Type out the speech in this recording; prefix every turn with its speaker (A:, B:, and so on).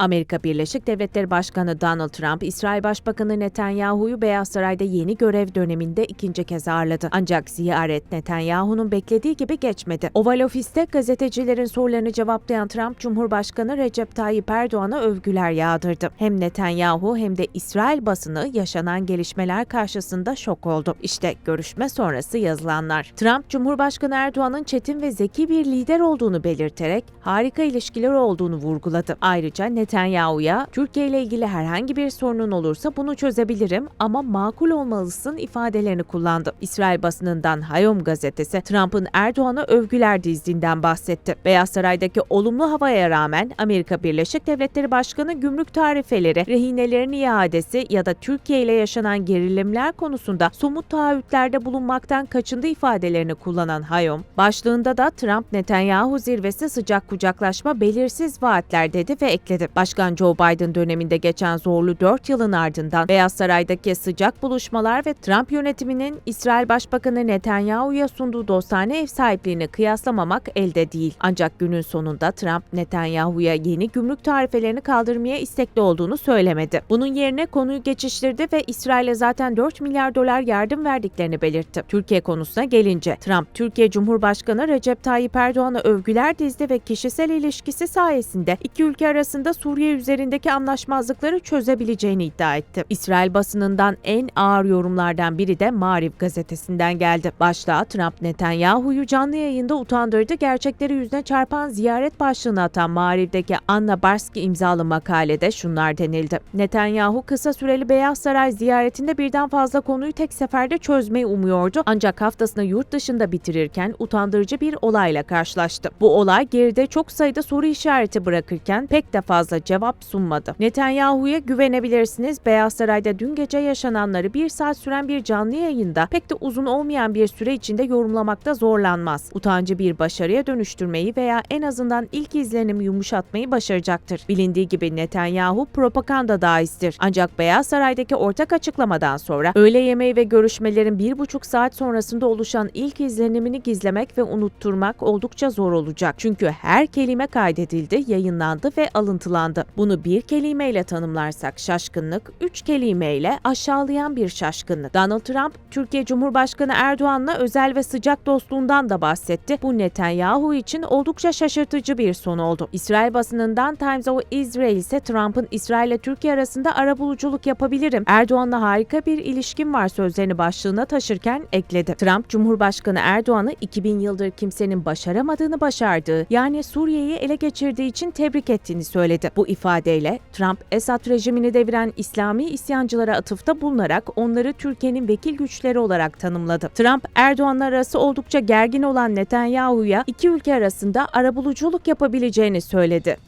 A: Amerika Birleşik Devletleri Başkanı Donald Trump, İsrail Başbakanı Netanyahu'yu Beyaz Saray'da yeni görev döneminde ikinci kez ağırladı. Ancak ziyaret Netanyahu'nun beklediği gibi geçmedi. Oval Ofis'te gazetecilerin sorularını cevaplayan Trump, Cumhurbaşkanı Recep Tayyip Erdoğan'a övgüler yağdırdı. Hem Netanyahu hem de İsrail basını yaşanan gelişmeler karşısında şok oldu. İşte görüşme sonrası yazılanlar. Trump, Cumhurbaşkanı Erdoğan'ın çetin ve zeki bir lider olduğunu belirterek harika ilişkiler olduğunu vurguladı. Ayrıca Netanyahu'ya Türkiye ile ilgili herhangi bir sorunun olursa bunu çözebilirim ama makul olmalısın ifadelerini kullandı. İsrail basınından Hayom gazetesi Trump'ın Erdoğan'a övgüler dizdiğinden bahsetti. Beyaz Saray'daki olumlu havaya rağmen Amerika Birleşik Devletleri Başkanı gümrük tarifeleri, rehinelerin iadesi ya da Türkiye ile yaşanan gerilimler konusunda somut taahhütlerde bulunmaktan kaçındı ifadelerini kullanan Hayom, başlığında da Trump-Netanyahu zirvesi sıcak kucaklaşma belirsiz vaatler dedi ve ekledi. Başkan Joe Biden döneminde geçen zorlu 4 yılın ardından Beyaz Saray'daki sıcak buluşmalar ve Trump yönetiminin İsrail Başbakanı Netanyahu'ya sunduğu dostane ev sahipliğini kıyaslamamak elde değil. Ancak günün sonunda Trump Netanyahu'ya yeni gümrük tarifelerini kaldırmaya istekli olduğunu söylemedi. Bunun yerine konuyu geçiştirdi ve İsrail'e zaten 4 milyar dolar yardım verdiklerini belirtti. Türkiye konusuna gelince Trump, Türkiye Cumhurbaşkanı Recep Tayyip Erdoğan'a övgüler dizdi ve kişisel ilişkisi sayesinde iki ülke arasında Suriye üzerindeki anlaşmazlıkları çözebileceğini iddia etti. İsrail basınından en ağır yorumlardan biri de Mariv gazetesinden geldi. Başlığa Trump Netanyahu'yu canlı yayında utandırdı, gerçekleri yüzüne çarpan ziyaret başlığını atan Mariv'deki Anna Barski imzalı makalede şunlar denildi. Netanyahu kısa süreli Beyaz Saray ziyaretinde birden fazla konuyu tek seferde çözmeyi umuyordu ancak haftasını yurt dışında bitirirken utandırıcı bir olayla karşılaştı. Bu olay geride çok sayıda soru işareti bırakırken pek de fazla cevap sunmadı. Netanyahu'ya güvenebilirsiniz. Beyaz Saray'da dün gece yaşananları bir saat süren bir canlı yayında pek de uzun olmayan bir süre içinde yorumlamakta zorlanmaz. Utancı bir başarıya dönüştürmeyi veya en azından ilk izlenimi yumuşatmayı başaracaktır. Bilindiği gibi Netanyahu propaganda dahistir. Ancak Beyaz Saray'daki ortak açıklamadan sonra öğle yemeği ve görüşmelerin bir buçuk saat sonrasında oluşan ilk izlenimini gizlemek ve unutturmak oldukça zor olacak. Çünkü her kelime kaydedildi, yayınlandı ve alıntılandı. Bunu bir kelimeyle tanımlarsak şaşkınlık, üç kelimeyle aşağılayan bir şaşkınlık. Donald Trump, Türkiye Cumhurbaşkanı Erdoğan'la özel ve sıcak dostluğundan da bahsetti. Bu Netanyahu için oldukça şaşırtıcı bir son oldu. İsrail basınından Times of Israel ise Trump'ın İsrail ile Türkiye arasında arabuluculuk yapabilirim. Erdoğan'la harika bir ilişkim var sözlerini başlığına taşırken ekledi. Trump, Cumhurbaşkanı Erdoğan'ı 2000 yıldır kimsenin başaramadığını başardığı, yani Suriye'yi ele geçirdiği için tebrik ettiğini söyledi. Bu ifadeyle Trump, Esad rejimini deviren İslami isyancılara atıfta bulunarak onları Türkiye'nin vekil güçleri olarak tanımladı. Trump, Erdoğan'la arası oldukça gergin olan Netanyahu'ya iki ülke arasında arabuluculuk yapabileceğini söyledi.